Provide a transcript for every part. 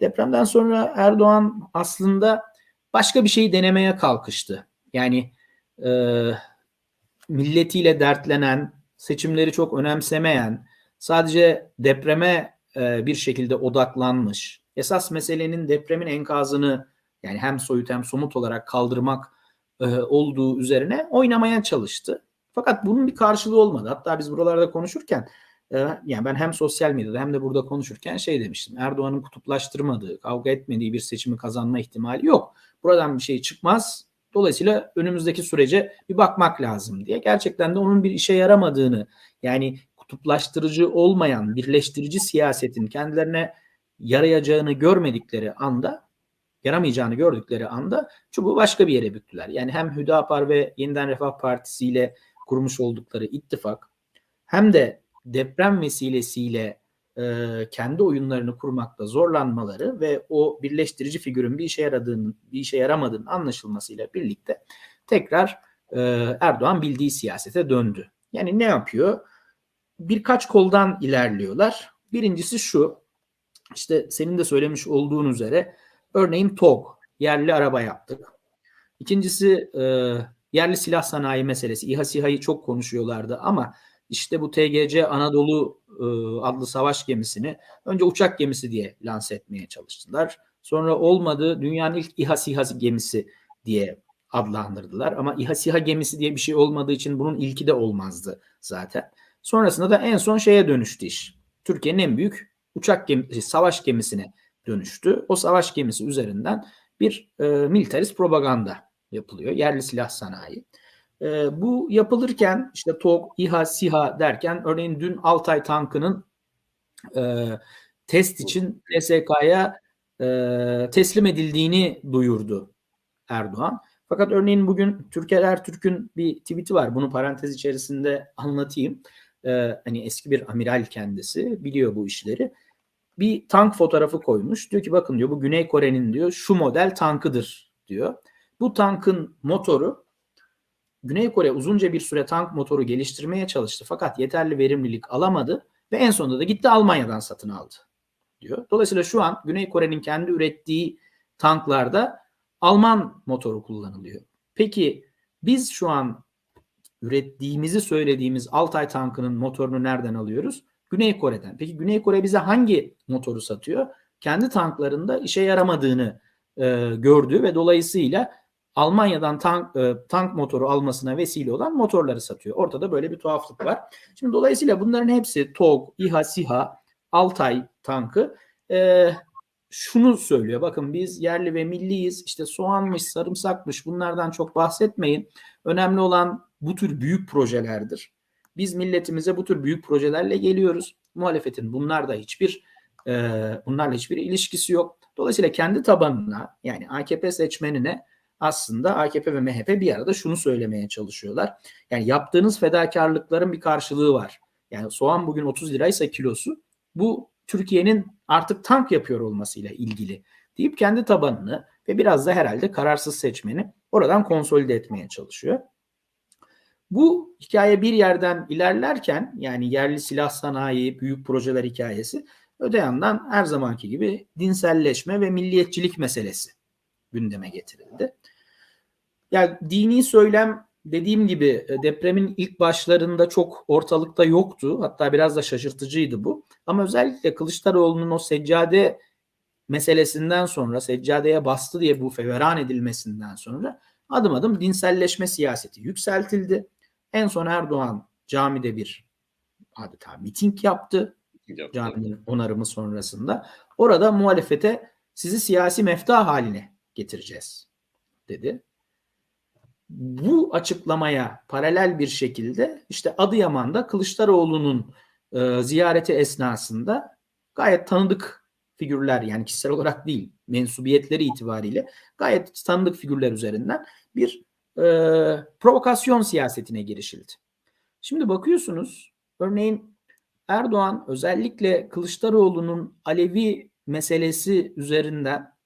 Depremden sonra Erdoğan aslında başka bir şeyi denemeye kalkıştı. Yani e, milletiyle dertlenen, seçimleri çok önemsemeyen, sadece depreme e, bir şekilde odaklanmış. Esas meselenin depremin enkazını yani hem soyut hem somut olarak kaldırmak e, olduğu üzerine oynamaya çalıştı. Fakat bunun bir karşılığı olmadı. Hatta biz buralarda konuşurken yani ben hem sosyal medyada hem de burada konuşurken şey demiştim. Erdoğan'ın kutuplaştırmadığı, kavga etmediği bir seçimi kazanma ihtimali yok. Buradan bir şey çıkmaz. Dolayısıyla önümüzdeki sürece bir bakmak lazım diye. Gerçekten de onun bir işe yaramadığını yani kutuplaştırıcı olmayan birleştirici siyasetin kendilerine yarayacağını görmedikleri anda yaramayacağını gördükleri anda çubuğu başka bir yere büktüler. Yani hem Hüdapar ve Yeniden Refah Partisi ile kurmuş oldukları ittifak hem de deprem vesilesiyle e, kendi oyunlarını kurmakta zorlanmaları ve o birleştirici figürün bir işe yaradığının, bir işe yaramadığının anlaşılmasıyla birlikte tekrar e, Erdoğan bildiği siyasete döndü. Yani ne yapıyor? Birkaç koldan ilerliyorlar. Birincisi şu, işte senin de söylemiş olduğun üzere örneğin TOG, yerli araba yaptık. İkincisi e, yerli silah sanayi meselesi. İHA SİHA'yı çok konuşuyorlardı ama işte bu TGC Anadolu e, adlı savaş gemisini önce uçak gemisi diye lanse etmeye çalıştılar. Sonra olmadı dünyanın ilk İHA SİHA gemisi diye adlandırdılar. Ama İHA SİHA gemisi diye bir şey olmadığı için bunun ilki de olmazdı zaten. Sonrasında da en son şeye dönüştü iş. Türkiye'nin en büyük uçak gemisi, savaş gemisine dönüştü. O savaş gemisi üzerinden bir e, militarist propaganda yapılıyor. Yerli silah sanayi. E, bu yapılırken işte TOG, İHA, SİHA derken örneğin dün Altay tankının e, test için TSK'ya e, teslim edildiğini duyurdu Erdoğan. Fakat örneğin bugün Türker Ertürk'ün bir tweet'i var. Bunu parantez içerisinde anlatayım. Ee, hani eski bir amiral kendisi biliyor bu işleri. Bir tank fotoğrafı koymuş. Diyor ki bakın diyor bu Güney Kore'nin diyor şu model tankıdır diyor. Bu tankın motoru Güney Kore uzunca bir süre tank motoru geliştirmeye çalıştı fakat yeterli verimlilik alamadı ve en sonunda da gitti Almanya'dan satın aldı diyor. Dolayısıyla şu an Güney Kore'nin kendi ürettiği tanklarda Alman motoru kullanılıyor. Peki biz şu an ürettiğimizi söylediğimiz Altay tankının motorunu nereden alıyoruz? Güney Kore'den. Peki Güney Kore bize hangi motoru satıyor? Kendi tanklarında işe yaramadığını e, gördü ve dolayısıyla Almanya'dan tank, e, tank motoru almasına vesile olan motorları satıyor. Ortada böyle bir tuhaflık var. Şimdi dolayısıyla bunların hepsi TOG, İHA, SİHA, Altay tankı e, şunu söylüyor. Bakın biz yerli ve milliyiz. İşte soğanmış, sarımsakmış bunlardan çok bahsetmeyin. Önemli olan bu tür büyük projelerdir. Biz milletimize bu tür büyük projelerle geliyoruz. Muhalefetin bunlarda hiçbir e, bunlarla hiçbir ilişkisi yok. Dolayısıyla kendi tabanına yani AKP seçmenine aslında AKP ve MHP bir arada şunu söylemeye çalışıyorlar. Yani yaptığınız fedakarlıkların bir karşılığı var. Yani soğan bugün 30 liraysa kilosu bu Türkiye'nin artık tank yapıyor olmasıyla ilgili deyip kendi tabanını ve biraz da herhalde kararsız seçmeni oradan konsolide etmeye çalışıyor. Bu hikaye bir yerden ilerlerken yani yerli silah sanayi, büyük projeler hikayesi öte yandan her zamanki gibi dinselleşme ve milliyetçilik meselesi gündeme getirildi. Yani dini söylem dediğim gibi e, depremin ilk başlarında çok ortalıkta yoktu. Hatta biraz da şaşırtıcıydı bu. Ama özellikle Kılıçdaroğlu'nun o seccade meselesinden sonra seccadeye bastı diye bu feveran edilmesinden sonra adım adım dinselleşme siyaseti yükseltildi. En son Erdoğan camide bir adeta miting yaptı. yaptı. Caminin onarımı sonrasında. Orada muhalefete sizi siyasi mefta haline getireceğiz dedi. Bu açıklamaya paralel bir şekilde işte Adıyaman'da Kılıçdaroğlu'nun e, ziyareti esnasında gayet tanıdık figürler yani kişisel olarak değil mensubiyetleri itibariyle gayet tanıdık figürler üzerinden bir e, provokasyon siyasetine girişildi. Şimdi bakıyorsunuz örneğin Erdoğan özellikle Kılıçdaroğlu'nun Alevi meselesi üzerinden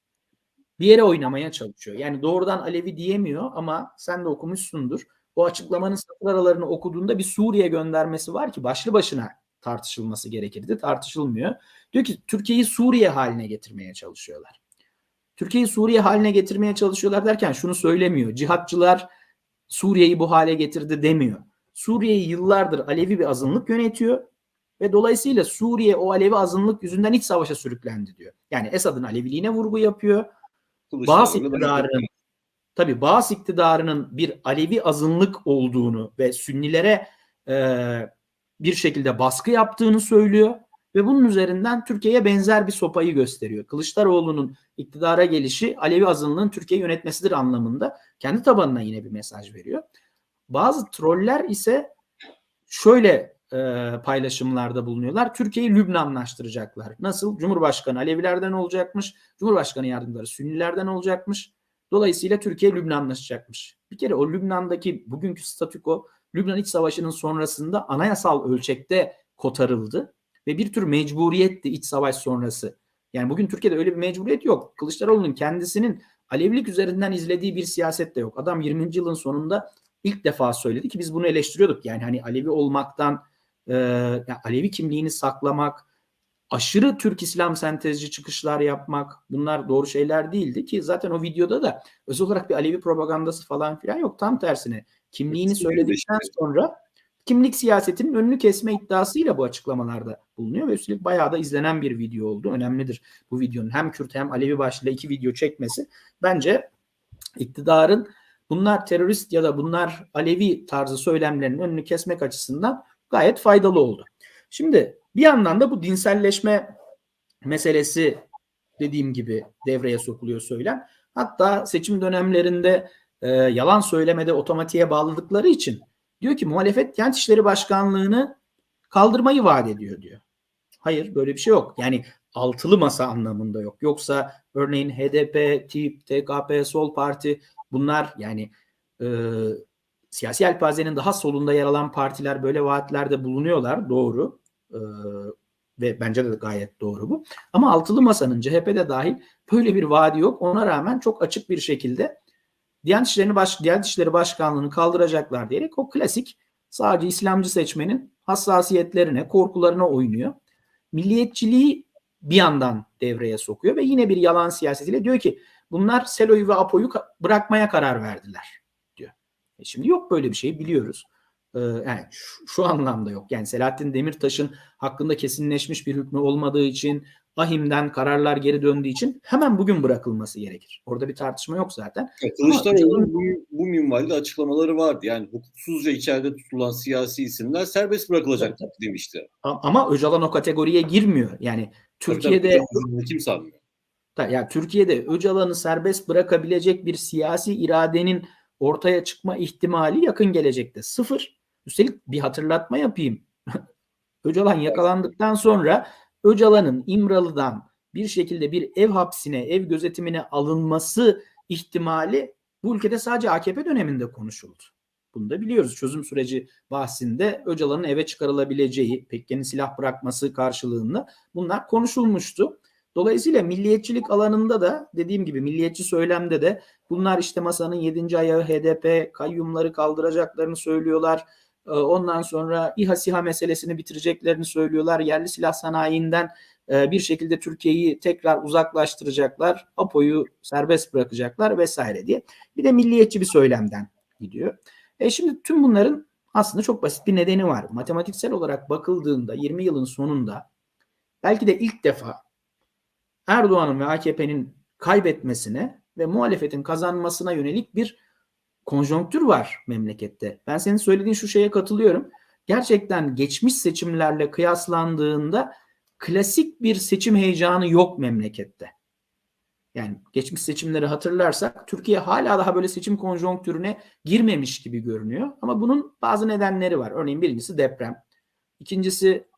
bir yere oynamaya çalışıyor. Yani doğrudan Alevi diyemiyor ama sen de okumuşsundur. O açıklamanın satır aralarını okuduğunda bir Suriye göndermesi var ki başlı başına tartışılması gerekirdi. Tartışılmıyor. Diyor ki Türkiye'yi Suriye haline getirmeye çalışıyorlar. Türkiye'yi Suriye haline getirmeye çalışıyorlar derken şunu söylemiyor. Cihatçılar Suriye'yi bu hale getirdi demiyor. Suriye'yi yıllardır Alevi bir azınlık yönetiyor ve dolayısıyla Suriye o Alevi azınlık yüzünden iç savaşa sürüklendi diyor. Yani Esad'ın Aleviliğine vurgu yapıyor. Bağız iktidarının tabii Bağız iktidarının bir Alevi azınlık olduğunu ve Sünnilere e, bir şekilde baskı yaptığını söylüyor ve bunun üzerinden Türkiye'ye benzer bir sopayı gösteriyor. Kılıçdaroğlu'nun iktidara gelişi Alevi azınlığın Türkiye yönetmesidir anlamında kendi tabanına yine bir mesaj veriyor. Bazı troller ise şöyle e, paylaşımlarda bulunuyorlar. Türkiye'yi Lübnanlaştıracaklar. Nasıl? Cumhurbaşkanı Alevilerden olacakmış. Cumhurbaşkanı yardımcıları Sünnilerden olacakmış. Dolayısıyla Türkiye Lübnanlaşacakmış. Bir kere o Lübnan'daki bugünkü statüko Lübnan İç Savaşı'nın sonrasında anayasal ölçekte kotarıldı ve bir tür mecburiyetti iç savaş sonrası. Yani bugün Türkiye'de öyle bir mecburiyet yok. Kılıçdaroğlu'nun kendisinin Alevilik üzerinden izlediği bir siyaset de yok. Adam 20. yılın sonunda ilk defa söyledi ki biz bunu eleştiriyorduk. Yani hani Alevi olmaktan, e, yani Alevi kimliğini saklamak, aşırı Türk İslam sentezci çıkışlar yapmak bunlar doğru şeyler değildi ki zaten o videoda da özel olarak bir Alevi propagandası falan filan yok. Tam tersine kimliğini söyledikten sonra kimlik siyasetinin önünü kesme iddiasıyla bu açıklamalarda bulunuyor ve üstelik bayağı da izlenen bir video oldu. Önemlidir bu videonun hem Kürt hem Alevi başlığıyla iki video çekmesi. Bence iktidarın bunlar terörist ya da bunlar Alevi tarzı söylemlerin önünü kesmek açısından gayet faydalı oldu. Şimdi bir yandan da bu dinselleşme meselesi dediğim gibi devreye sokuluyor söylem. Hatta seçim dönemlerinde e, yalan söylemede otomatiğe bağladıkları için diyor ki muhalefet kent işleri başkanlığını kaldırmayı vaat ediyor diyor. Hayır böyle bir şey yok. Yani altılı masa anlamında yok. Yoksa örneğin HDP, TİP, TKP, Sol Parti bunlar yani e, siyasi yelpazenin daha solunda yer alan partiler böyle vaatlerde bulunuyorlar. Doğru. E, ve bence de gayet doğru bu. Ama altılı masanın CHP'de dahil böyle bir vaadi yok. Ona rağmen çok açık bir şekilde Diyanet İşleri, Baş, Diyanet İşleri Başkanlığı'nı kaldıracaklar diyerek o klasik sadece İslamcı seçmenin hassasiyetlerine, korkularına oynuyor. Milliyetçiliği bir yandan devreye sokuyor ve yine bir yalan siyasetiyle diyor ki bunlar Selo'yu ve Apo'yu bırakmaya karar verdiler. E şimdi yok böyle bir şey biliyoruz. Ee, yani şu, şu anlamda yok. Yani Selahattin Demirtaş'ın hakkında kesinleşmiş bir hükmü olmadığı için Ahim'den kararlar geri döndüğü için hemen bugün bırakılması gerekir. Orada bir tartışma yok zaten. Evet, Kılıçdaroğlu'nun bu, bu minvalde açıklamaları vardı. Yani hukuksuzca içeride tutulan siyasi isimler serbest bırakılacak evet. demişti. Ama Öcalan o kategoriye girmiyor. Yani Türkiye'de kim sanmıyor? Yani Türkiye'de Öcalan'ı serbest bırakabilecek bir siyasi iradenin ortaya çıkma ihtimali yakın gelecekte sıfır. Üstelik bir hatırlatma yapayım. Öcalan yakalandıktan sonra Öcalan'ın İmralı'dan bir şekilde bir ev hapsine, ev gözetimine alınması ihtimali bu ülkede sadece AKP döneminde konuşuldu. Bunu da biliyoruz. Çözüm süreci bahsinde Öcalan'ın eve çıkarılabileceği, Pekken'in silah bırakması karşılığında bunlar konuşulmuştu. Dolayısıyla milliyetçilik alanında da dediğim gibi milliyetçi söylemde de bunlar işte masanın 7. ayağı HDP kayyumları kaldıracaklarını söylüyorlar. Ondan sonra İHA SİHA meselesini bitireceklerini söylüyorlar. Yerli silah sanayinden bir şekilde Türkiye'yi tekrar uzaklaştıracaklar. APO'yu serbest bırakacaklar vesaire diye. Bir de milliyetçi bir söylemden gidiyor. E şimdi tüm bunların aslında çok basit bir nedeni var. Matematiksel olarak bakıldığında 20 yılın sonunda belki de ilk defa Erdoğan'ın ve AKP'nin kaybetmesine ve muhalefetin kazanmasına yönelik bir konjonktür var memlekette. Ben senin söylediğin şu şeye katılıyorum. Gerçekten geçmiş seçimlerle kıyaslandığında klasik bir seçim heyecanı yok memlekette. Yani geçmiş seçimleri hatırlarsak Türkiye hala daha böyle seçim konjonktürüne girmemiş gibi görünüyor. Ama bunun bazı nedenleri var. Örneğin birincisi deprem. İkincisi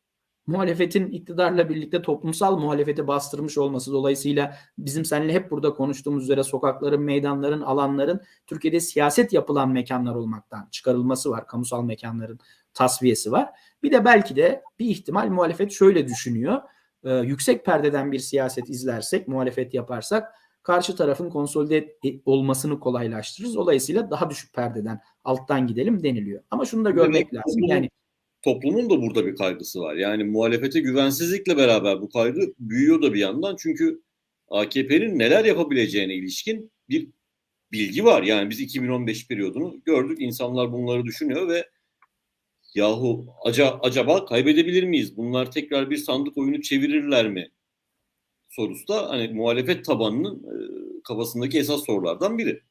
muhalefetin iktidarla birlikte toplumsal muhalefeti bastırmış olması dolayısıyla bizim seninle hep burada konuştuğumuz üzere sokakların, meydanların, alanların Türkiye'de siyaset yapılan mekanlar olmaktan çıkarılması var. Kamusal mekanların tasfiyesi var. Bir de belki de bir ihtimal muhalefet şöyle düşünüyor. Ee, yüksek perdeden bir siyaset izlersek, muhalefet yaparsak karşı tarafın konsolide olmasını kolaylaştırırız. Dolayısıyla daha düşük perdeden alttan gidelim deniliyor. Ama şunu da görmek lazım. Yani toplumun da burada bir kaygısı var. Yani muhalefete güvensizlikle beraber bu kaygı büyüyor da bir yandan. Çünkü AKP'nin neler yapabileceğine ilişkin bir bilgi var. Yani biz 2015 periyodunu gördük. İnsanlar bunları düşünüyor ve yahu aca, acaba kaybedebilir miyiz? Bunlar tekrar bir sandık oyunu çevirirler mi? Sorusu da hani muhalefet tabanının e, kafasındaki esas sorulardan biri.